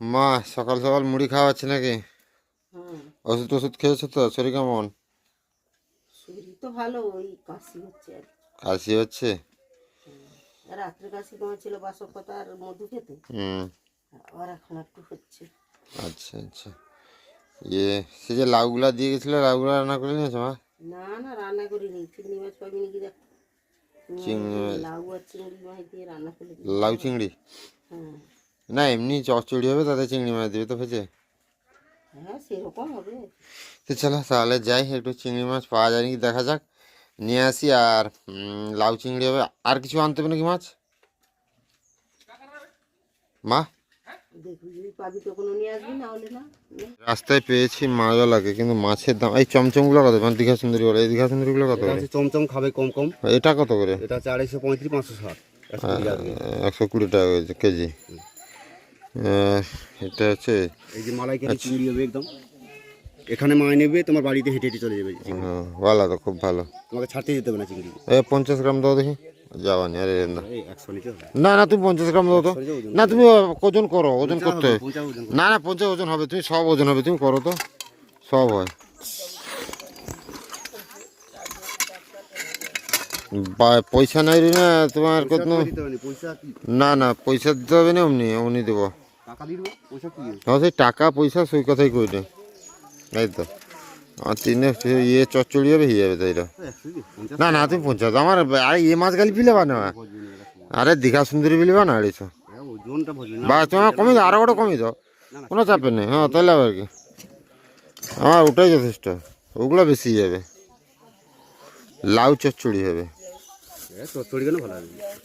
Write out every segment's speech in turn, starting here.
মা সকাল সকাল মুড়ি খাওয়াচ্ছে নাকি? ওষুধ ওষুধ খেয়েছো তো? শরীর কেমন? শরীর তো ভালো ওই কাশি হচ্ছে কাশি হচ্ছে? রাত্রে কাশি কমেছিল বাসক পাতা আর মধু খেতে। হুম। আবার এখন একটু হচ্ছে। আচ্ছা আচ্ছা। ইয়ে সে যে লাউগুলা দিয়ে গেছিল লাউগুলা রান্না করে নিয়েছো মা? না না রান্না করিনি। চিংড়ি মাছ পাবি নাকি দেখ? চিংড়ি লাউ আর চিংড়ি মাছ দিয়ে রান্না করে লাউ চিংড়ি? হ্যাঁ না এমনি চচ্চড়ি হবে তাতে চিংড়ি মাছ দেবে তো ভেজে। হ্যাঁ সেরকম হবে। তো চলো তাহলে যাই একটু চিংড়ি মাছ পাওয়া যায় নাকি দেখা যাক। নিয়ে আসি আর লাউ চিংড়ি হবে। আর কিছু আনতে হবে নাকি মাছ? মা? দেখবি যদি পাবি তো কোনো নিয়ে আসবি না হলে না। নে। রাস্তায় পেয়েছি মাছওয়ালাকে কিন্তু মাছের দাম এই চমচমগুলো কত? মানে দীঘা সুন্দরী বলে এই দীঘা সুন্দরীগুলো কত করে? চমচম খাবে কম কম। এটা কত করে? এটা আড়াইশো পঁয়ত্রিশ পাঁচশো ষাট। একশো কুড়ি টাকা কুড়ি টাকা কেজি। এটা হচ্ছে এই যে মালাইকারি চিংড়ি হবে একদম। এখানে মায় নেবে তোমার বাড়িতে হেঁটে হেঁটে চলে যাবে হ্যাঁ, ভালো তো খুব ভালো। তোমাকে ছাড়তে যেতে হবে না চিংড়ি। এ পঞ্চাশ গ্রাম দাও দেখি। যাওয়া নি আরে না। না না তুমি পঞ্চাশ গ্রাম দাও তো। না তুমি ওজন করো ওজন করতে। না না পঞ্চাশ ওজন হবে তুমি সব ওজন হবে তুমি করো তো। সব হয়। পয়সা নাই রে না তোমার কত না না পয়সা দিতে হবে না অমনি অমনি দেবো। টাকা পয়সা হ্যাঁ সেই টাকা পয়সা সেই কথাই কই নে এই তো। আমার তিনে ইয়ে চচ্চড়ি হবে হয়ে যাবে তাই তো। একশো দিয়ে পঞ্চাশ না না তুমি পঞ্চাশ আমার আরে ইয়ে মাছ গালি পিলে বা না। আরে দীঘা সুন্দরী বিলিবা না আড়াইশো বা তোমার কমে দাও আরও গোটা কমে দাও। কোনো চাপে নেই। হ্যাঁ তাহলে আবার কি? আমার ওটাই যথেষ্ট। ওগুলো বেশি যাবে লাউ চচ্চড়ি হবে। এ চচ্চড়ি কেন ভালো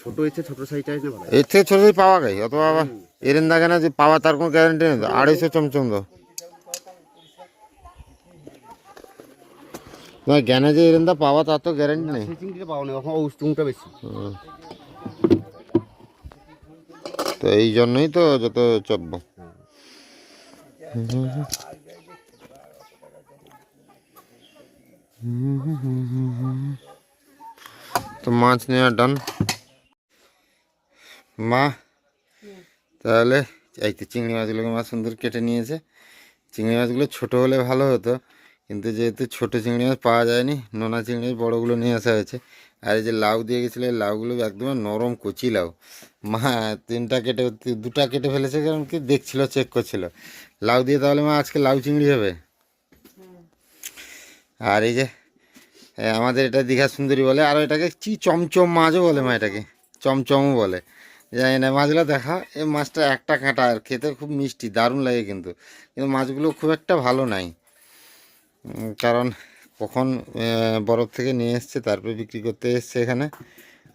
ছোট ইচ্ছে ছোট সাইজটা আছে ভালো হবে। এর থেকে ছোট পাওয়া গাই অথবা আবার এরেন্দা কেনা যে পাওয়া তার কোনো গ্যারান্টি নেই তো? আড়াইশো চমচম দাও না জ্ঞানে যে এরেন্দা পাওয়া তার তো গ্যারান্টি নেই। বেশি। তো এই জন্যই তো যত চব্য তো মাছ নেওয়া ডান মা তাহলে এই তো চিংড়ি মাছগুলোকে মা সুন্দর কেটে নিয়েছে। চিংড়ি মাছগুলো ছোট হলে ভালো হতো, কিন্তু যেহেতু ছোট চিংড়ি মাছ পাওয়া যায়নি, নোনা চিংড়ি মাছ বড়গুলো নিয়ে আসা হয়েছে। আর এই যে লাউ দিয়ে গেছিল লাউগুলো একদম নরম কচি লাউ। মা, তিনটা কেটে, দুটা কেটে ফেলেছে কারণ কি দেখছিল চেক করছিল। লাউ দিয়ে তাহলে মা আজকে লাউ চিংড়ি হবে? আর এই যে আমাদের এটা দীঘা সুন্দরী বলে, আর এটাকে কি চমচম মাছও বলে মা এটাকে? চমচমও বলে। জানি না, মাছগুলো দেখা, এই মাছটা একটা কাঁটা আর খেতে খুব মিষ্টি, দারুণ লাগে কিন্তু। কিন্তু মাছগুলো খুব একটা ভালো নাই। কারণ কখন বরফ থেকে নিয়ে এসছে, তারপরে বিক্রি করতে এসছে এখানে।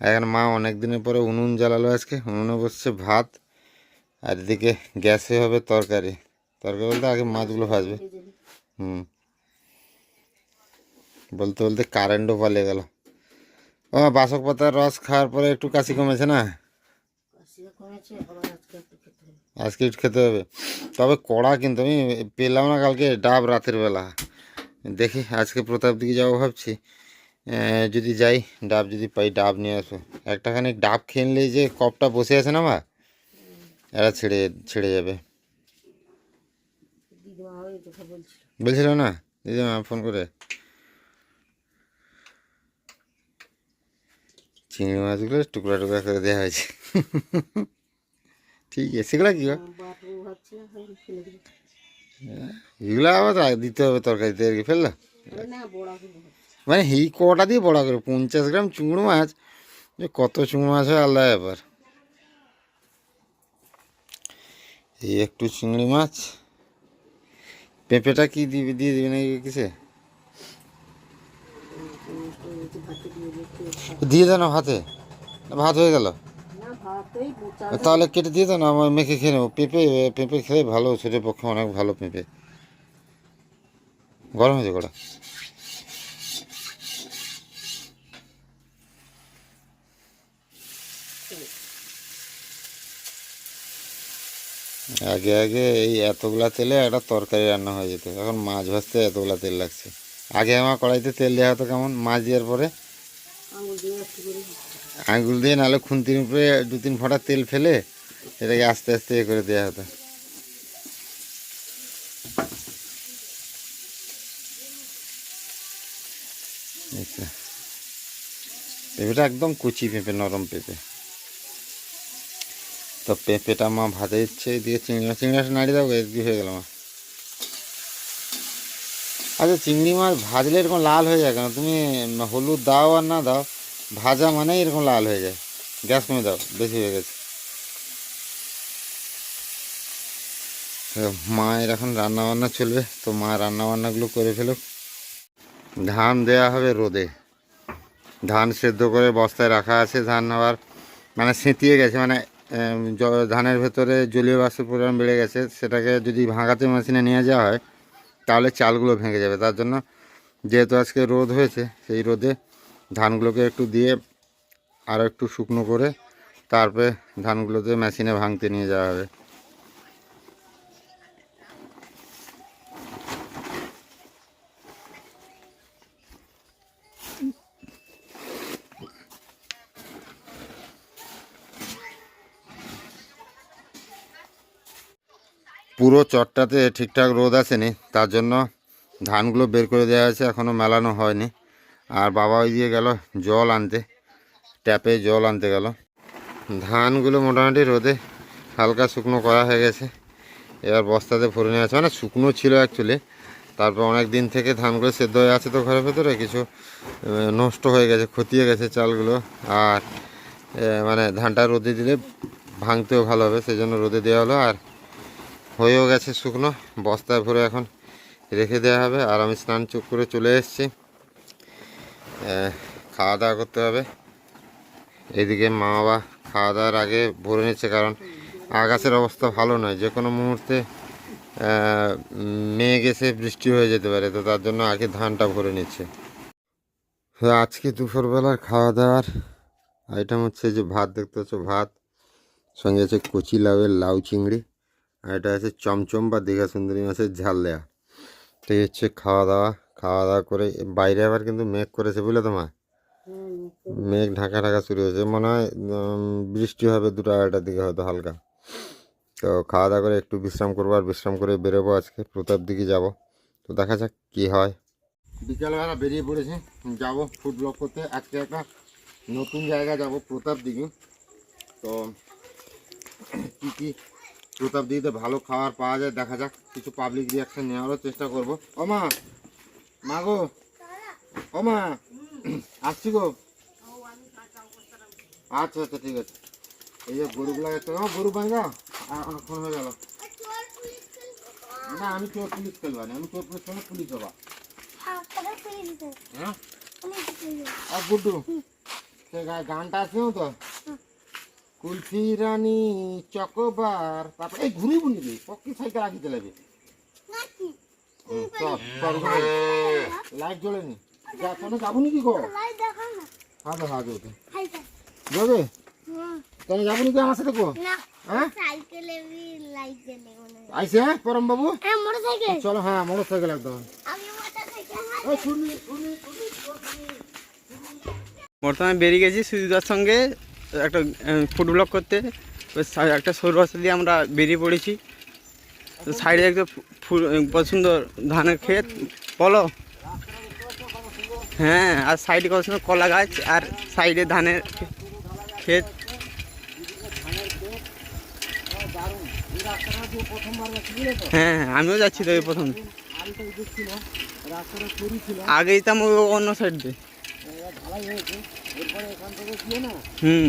এখানে মা অনেক দিনের পরে উনুন জ্বালালো আজকে, উনুনে বসছে ভাত। আর এদিকে গ্যাসে হবে তরকারি। তরকারি বলতে আগে মাছগুলো ভাজবে। হুম। বলতে বলতে কারেন্টও পালিয়ে গেল। ও, বাসক পাতার রস খাওয়ার পরে একটু কাশি কমেছে না? আজকে একটু খেতে হবে। তবে কড়া কিন্তু আমি পেলাম না কালকে ডাব রাতের বেলা। দেখি আজকে প্রতাপ দিকে যাব ভাবছি। যদি যাই ডাব যদি পাই ডাব নিয়ে আসব। একটাখানি ডাব খেয়ে যে কপটা বসে আছে না মা? এরা ছেড়ে ছেড়ে যাবে। বলছিল। বলছিল না? দিদিমা ফোন করে। চিংড়ি মাছগুলো টুকরা টুকরা করে দেওয়া হয়েছে। ঠিক আছে, সেগুলো কি এগুলো আবার দিতে হবে তরকারিতে আর কি ফেলল। মানে এই কটা দিয়ে বড়া করে, পঞ্চাশ গ্রাম চুংড়ো মাছ, যে কত চুংড়ো মাছ হয় আল্লাহ ব্যাপার এই একটু চিংড়ি মাছ পেঁপেটা কি দিবি, দিয়ে দিবি নাকি কিসে দিয়ে দিচ্ছি। দিয়ে দাও না ভাতে, ভাত হয়ে গেল তাহলে কেটে দিয়ে দাও না আমার মেখে খেয়ে নেব। পেঁপে পেঁপে খেলে ভালো শরীরের পক্ষে অনেক ভালো পেঁপে। গরম হয়েছে কটা আগে আগে এই এতগুলা তেলে একটা তরকারি রান্না হয়ে যেত। এখন মাছ ভাজতে এতগুলা তেল লাগছে। আগে আমার কড়াইতে তেল দেওয়া হতো কেমন? মাছ দেওয়ার পরে? আঙুল দিয়ে, নাহলে খুন্তির উপরে দু তিন ফোঁটা তেল ফেলে এটাকে আস্তে আস্তে এ করে দেওয়া হতো। আচ্ছা। পেঁপেটা একদম কুচি পেঁপে, নরম পেঁপে। তো পেঁপেটা মা ভাজা দিচ্ছে, দিয়ে চিংড়ি মাছ, চিংড়ি নাড়িয়ে দাও একদি হয়ে গেল মা? আচ্ছা চিংড়ি মাছ ভাজলে এরকম লাল হয়ে যায় কেন? তুমি হলুদ দাও আর না দাও। ভাজা মানে এরকম লাল হয়ে যায়। গ্যাস কমে দাও, বেশি হয়ে গেছে। তো মায়ের এখন রান্না বান্না চলবে, তো মা রান্না বান্নাগুলো করে ফেলুক। ধান দেয়া হবে রোদে। ধান সেদ্ধ করে বস্তায় রাখা আছে, ধান আবার মানে সেঁতিয়ে গেছে মানে ধানের ভেতরে জলীয় বাষ্পের পরিমাণ বেড়ে গেছে, সেটাকে যদি ভাঙাতে মেশিনে নিয়ে যাওয়া হয়, তাহলে চালগুলো ভেঙে যাবে। তার জন্য যেহেতু আজকে রোদ হয়েছে, সেই রোদে ধানগুলোকে একটু দিয়ে আরও একটু শুকনো করে তারপরে ধানগুলোতে মেশিনে ভাঙতে নিয়ে যাওয়া হবে। পুরো চটটাতে ঠিকঠাক রোদ আসেনি, তার জন্য ধানগুলো বের করে দেওয়া হয়েছে এখনও মেলানো হয়নি। আর বাবা ওই দিয়ে গেল জল আনতে, ট্যাপে জল আনতে গেল। ধানগুলো মোটামুটি রোদে হালকা শুকনো করা হয়ে গেছে। এবার বস্তাতে ভরে নিয়ে আছে। মানে শুকনো ছিল অ্যাকচুয়ালি তারপর অনেক দিন থেকে ধানগুলো সেদ্ধ হয়ে আছে তো ঘরের ভেতরে, কিছু নষ্ট হয়ে গেছে খতিয়ে গেছে চালগুলো। আর মানে ধানটা রোদে দিলে ভাঙতেও ভালো হবে সেই জন্য রোদে দেওয়া হলো। আর হয়েও গেছে শুকনো। বস্তায় ভরে এখন রেখে দেওয়া হবে। আর আমি স্নান চুপ করে চলে এসেছি। খাওয়া দাওয়া করতে হবে। এদিকে মা বাবা খাওয়া দাওয়ার আগে ভরে নিচ্ছে কারণ আকাশের অবস্থা ভালো নয়। যে কোনো মুহূর্তে মেঘ এসে বৃষ্টি হয়ে যেতে পারে, তো তার জন্য আগে ধানটা ভরে নিচ্ছে। আজকে দুপুরবেলার খাওয়া দাওয়ার আইটেম হচ্ছে যে ভাত, দেখতে পাচ্ছ ভাত, সঙ্গে আছে কচি লাউয়ের লাউ চিংড়ি, আর এটা আছে চমচম বা দীঘা সুন্দরী মাছের ঝাল দেওয়া এই হচ্ছে খাওয়া দাওয়া। খাওয়া দাওয়া করে বাইরে আবার কিন্তু মেঘ করেছে বুঝলে তো মা? মেঘ ঢাকা ঢাকা শুরু হয়েছে মনে হয় বৃষ্টি হবে দুটো আড়াইটার দিকে হয়তো হালকা। তো খাওয়া দাওয়া করে একটু বিশ্রাম করব আর বিশ্রাম করে বেরোবো আজকে প্রতাপ দিকে যাব। তো দেখা যাক কী হয়। বিকালবেলা বেরিয়ে পড়েছি যাব ফুড ব্লক করতে আজকে একটা নতুন জায়গা যাব প্রতাপ দিকে। তো কী কী প্রতাপ দিঘিতে ভালো খাবার পাওয়া যায় দেখা যাক কিছু পাবলিক রিয়াকশন নেওয়ারও চেষ্টা করব। ও মা মা গো ও মা, আসছি গো। আচ্ছা আচ্ছা ঠিক আছে। এই যে গরুগুলো ও গরু বাঁধা অনেকক্ষণ হয়ে গেল। না, আমি চোর পুলিশ খেলবা আমি চোর পুলিশ খেলে পুলিশ হবা। হ্যাঁ? গুড্ডু, সে গানটা আছে তো কুলফি রানী চকবার, তারপর এই ঘুরি বুনি রে, পক্ষি সাইকেল ঘুরে। লাইট জ্বলেনি যা কোনো যাব নাকি গো? হ্যাঁ তো হ্যাঁ যাবে? যাবে তাহলে যাব নাকি আমার সাথে গো? হ্যাঁ? সাইকেলে লাইট জ্বলে আইসে হ্যাঁ পরম বাবু? হ্যাঁ চলো হ্যাঁ মোটর সাইকেল একদম। আমি মোটরসাইকেল এই শুনি শুনি বর্তমানে বেরিয়ে গেছি সুজিদার সঙ্গে একটা ফুড ব্লগ করতে। একটা সরু রাস্তা দিয়ে আমরা বেরিয়ে পড়েছি। সাইডে একটা ফুল সুন্দর ধানের ক্ষেত। বলো। হ্যাঁ আর সাইডে কত সুন্দর কলা গাছ, আর সাইডে ধানের ক্ষেত। হ্যাঁ আমিও যাচ্ছি তো এই প্রথম। আগে যেতাম অন্য সাইড। দিয়ে হুম।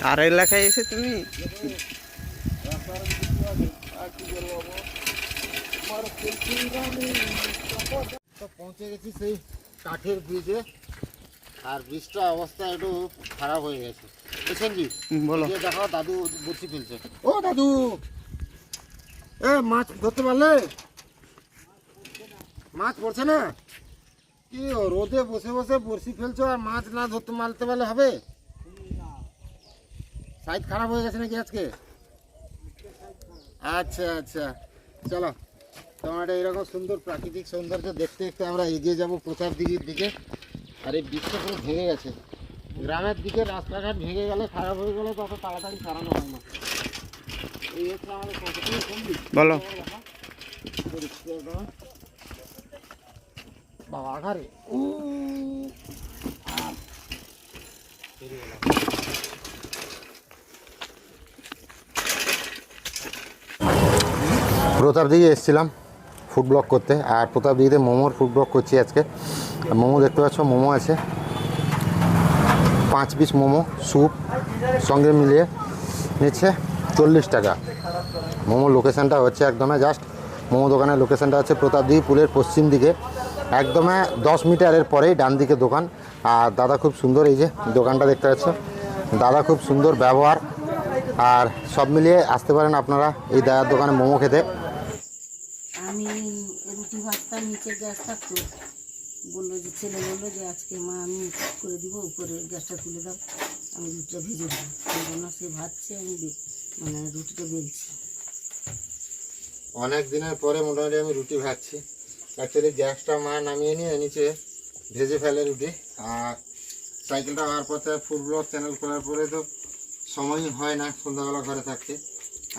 আর এলাকায় এসে তুমি? পৌঁছে গেছি সেই কাঠের ব্রিজে আর ব্রিজটা অবস্থা একটু খারাপ হয়ে গেছে। বুঝছেন কি? বলো। দেখো দাদু বসি ফেলছে ও দাদু! এ মাছ ধরতে পারলে? মাছ পড়ছে না? কি রোদে বসে বসে বড়শি ফেলছো আর মাছ না ধরতে মারতে পারলে হবে? সাইড খারাপ হয়ে গেছে নাকি আজকে? আচ্ছা আচ্ছা। চলো তোমার এরকম সুন্দর প্রাকৃতিক সৌন্দর্য দেখতে দেখতে আমরা এগিয়ে যাব প্রচার দিঘির দিকে। আর এই বৃক্ষটা পুরো ভেঙে গেছে। গ্রামের দিকে রাস্তাঘাট ভেঙে গেলে খারাপ হয়ে গেলে তত তাড়াতাড়ি সারানো হয় না। এই হচ্ছে আমাদের বলো। বাবা দিকে এসেছিলাম ফুড ব্লক করতে। আর প্রতাপ দিকে মোমোর ফুড ব্লক করছি আজকে। মোমো দেখতে পাচ্ছ, মোমো আছে। পাঁচ পিস মোমো স্যুপ সঙ্গে মিলিয়ে নিচ্ছে চল্লিশ টাকা। মোমো লোকেশানটা হচ্ছে একদমে জাস্ট মোমো দোকানের লোকেশানটা হচ্ছে প্রতাপদিঘি পুলের পশ্চিম দিকে। একদমে দশ মিটারের পরেই ডান দিকে দোকান। আর দাদা খুব সুন্দর এই যে দোকানটা দেখতে পাচ্ছ। দাদা খুব সুন্দর ব্যবহার। আর সব মিলিয়ে আসতে পারেন আপনারা এই দাদার দোকানে মোমো খেতে। আমি রুটি ভাজতাম নিচে গ্যাস থাকতো বলল যে, ছেলে বলল যে, আজকে মা আমি করে দিব উপরে গ্যাসটা তুলে দাও। আমি রুটিটা ভেজে দেবো সেই জন্য সে ভাজছে, আমি মানে রুটিটা বেলছি। অনেক দিনের পরে মোটামুটি আমি রুটি ভাজছি। অ্যাকচুয়ালি গ্যাসটা মা নামিয়ে নিয়ে নিচে ভেজে ফেলে রুটি। আর সাইকেলটা হওয়ার পথে ফুড ব্লগ চ্যানেল খোলার পরে তো সময়ই হয় না সন্ধ্যাবেলা ঘরে থাকতে।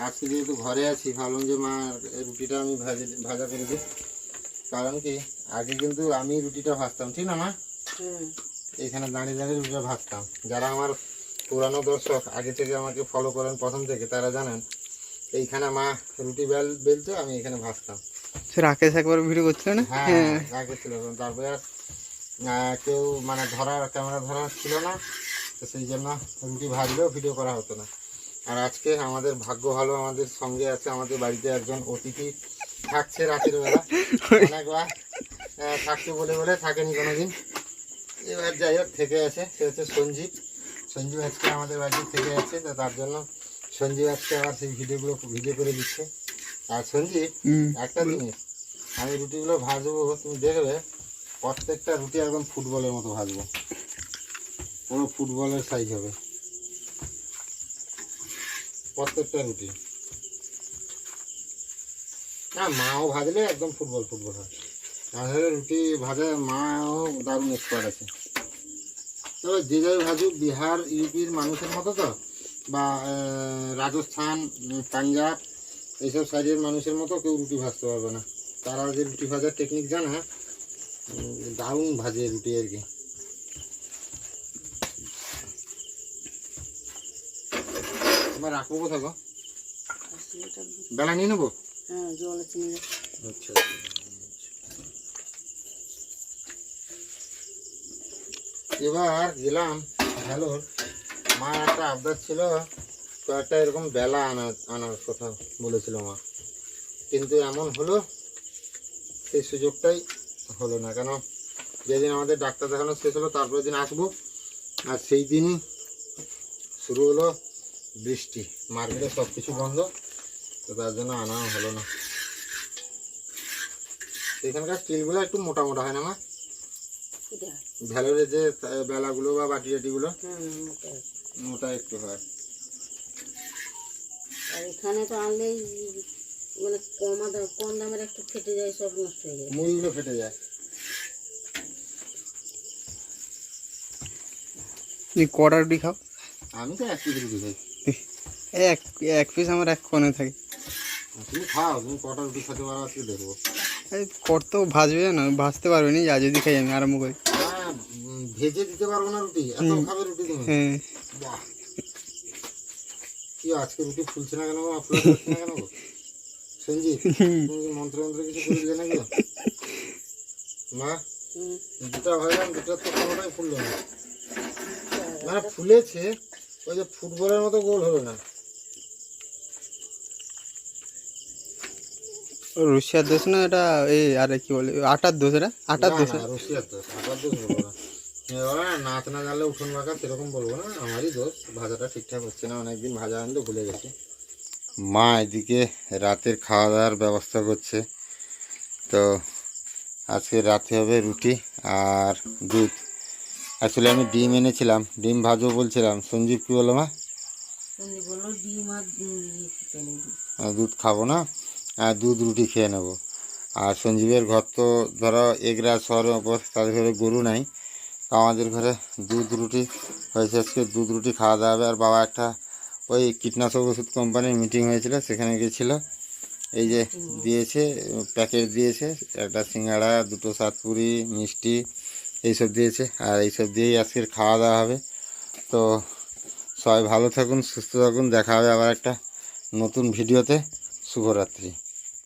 আজকে যেহেতু ঘরে আছি ভাবলাম যে মা এই রুটিটা আমি ভাজে ভাজা করে দিই। কারণ কি আগে কিন্তু আমি রুটিটা ভাজতাম ঠিক না মা? হুম। এইখানে দাঁড়িয়ে দাঁড়িয়ে রুটিটা ভাজতাম। যারা আমার পুরানো দর্শক আগে থেকে আমাকে ফলো করেন প্রথম থেকে তারা জানেন এইখানে মা রুটি বেল বেলতো আমি এখানে ভাজতাম। রাকেশ একবার ভিডিও করছিল না? হ্যাঁ আগে ছিল। তারপরে আর কেউ মানে ধরার ক্যামেরা ধরার ছিল না তো সেই জন্য রুটি ভাজলেও ভিডিও করা হতো না। আর আজকে আমাদের ভাগ্য ভালো আমাদের সঙ্গে আছে আমাদের বাড়িতে একজন অতিথি। থাকছে রাতের বেলা। অনেকবার থাকছে বলে বলে থাকেনি কোনোদিন। এবার যাই হোক থেকে আছে। সে হচ্ছে সঞ্জীব। সঞ্জীব আজকে আমাদের বাড়িতে থেকে আছে তো তার জন্য সঞ্জীব আজকে আবার সেই ভিডিওগুলো ভিডিও করে দিচ্ছে। আর সঞ্জীব একটা জিনিস আমি রুটিগুলো ভাজবো তুমি দেখবে প্রত্যেকটা রুটি একদম ফুটবলের মতো ভাজবো। পুরো ফুটবলের সাইজ হবে। প্রত্যেকটা রুটি। না, মাও ভাজলে একদম ফুটবল ফুটবল হয়। আসলে রুটি ভাজা মাও দারুণ এক্সপার্ট আছে। তবে যে যাই ভাজুক, বিহার, ইউপির মানুষের মতো তো, বা রাজস্থান, পাঞ্জাব, এইসব সাইডের মানুষের মতো কেউ রুটি ভাজতে পারবে না। তারা যে রুটি ভাজার টেকনিক জানে দারুণ ভাজে রুটি আর কি। এবার রাখব কোথাও গো? বেলা নিয়ে নেব? হ্যাঁ জল চিনি আচ্ছা। এবার গেলাম ভ্যালোর মা একটা আবদার ছিল কয়েকটা এরকম বেলা আনা আনার কথা বলেছিল মা। কিন্তু এমন হলো সেই সুযোগটাই হলো না। কেন? যেদিন আমাদের ডাক্তার দেখানো শেষ হলো তারপরের দিন আসব। আর সেই দিনই শুরু হলো। বৃষ্টি মার্কেটে সব কিছু বন্ধ তো তার জন্য আনা হলো না। এখানকার স্টিলগুলো একটু মোটা মোটা হয় না মা? ভ্যালোরের যে বেলাগুলো বা বাটি টাটিগুলো মোটা একটু হয়। আর এখানে তো আনলেই মানে কমা দাম কম দামের একটু ফেটে যায় সব নষ্ট হয়ে যায়। মুড়িগুলো ফেটে যায়। কটা খাও? আমি তো এক রুটি খাই। এক এক পিস আমার এক কোণে থাকে। তুমি খাও তুমি কটা রুটি খেতে পারো আজকে দেখব এই কর তো ভাজবে না ভাজতে পারবে না যা যদি খাই আমি আরম্ভ করি। হ্যাঁ ভেজে দিতে পারব না রুটি এত খাবে রুটি তুমি? হ্যাঁ। বাহ। কি আজকে রুটি ফুলছে না কেন না? সঞ্জিত তুমি মন্ত্র মন্ত্র কিছু করে দিলে নাকি? মা দুটা ভাইলাম দুটা তো কোনোটাই ফুললো না। মানে ফুলেছে ওই যে ফুটবলের মতো গোল হলো না। রুশিয়ার দোষ না এটা এই আরে কি বলে আটার দোষ এটা? আটার দোষ। না, রসিয়ার দোষ আটার দোষ বলব না। না, নাচ না জানলে উঠোন বাঁকা সেরকম বলব না আমারই দোষ ভাজাটা ঠিকঠাক হচ্ছে না অনেকদিন ভাজা আনতে ভুলে গেছি। মা এদিকে রাতের খাওয়া দাওয়ার ব্যবস্থা করছে। তো আজকে রাতে হবে রুটি আর দুধ। অ্যাকচুয়ালি আমি ডিম এনেছিলাম ডিম ভাজবো বলছিলাম। সঞ্জীব কী বলো মা? ইয়ে দুধ। খাব না আর দুধ রুটি খেয়ে নেব। আর সঞ্জীবের ঘর তো ধরো এগরা শহরের ওপর তাদের ঘরে গরু নাই। তো আমাদের ঘরে দুধ রুটি হয়েছে আজকে দুধ রুটি খাওয়া দাওয়া হবে। আর বাবা একটা ওই কীটনাশক ওষুধ কোম্পানির মিটিং হয়েছিল সেখানে গিয়েছিল এই যে দিয়েছে প্যাকেট দিয়েছে একটা সিঙ্গাড়া দুটো সাতপুরি মিষ্টি এইসব দিয়েছে। আর এইসব দিয়েই আজকের খাওয়া দাওয়া হবে। তো সবাই ভালো থাকুন, সুস্থ থাকুন। দেখা হবে আবার একটা নতুন ভিডিওতে। শুভরাত্রি।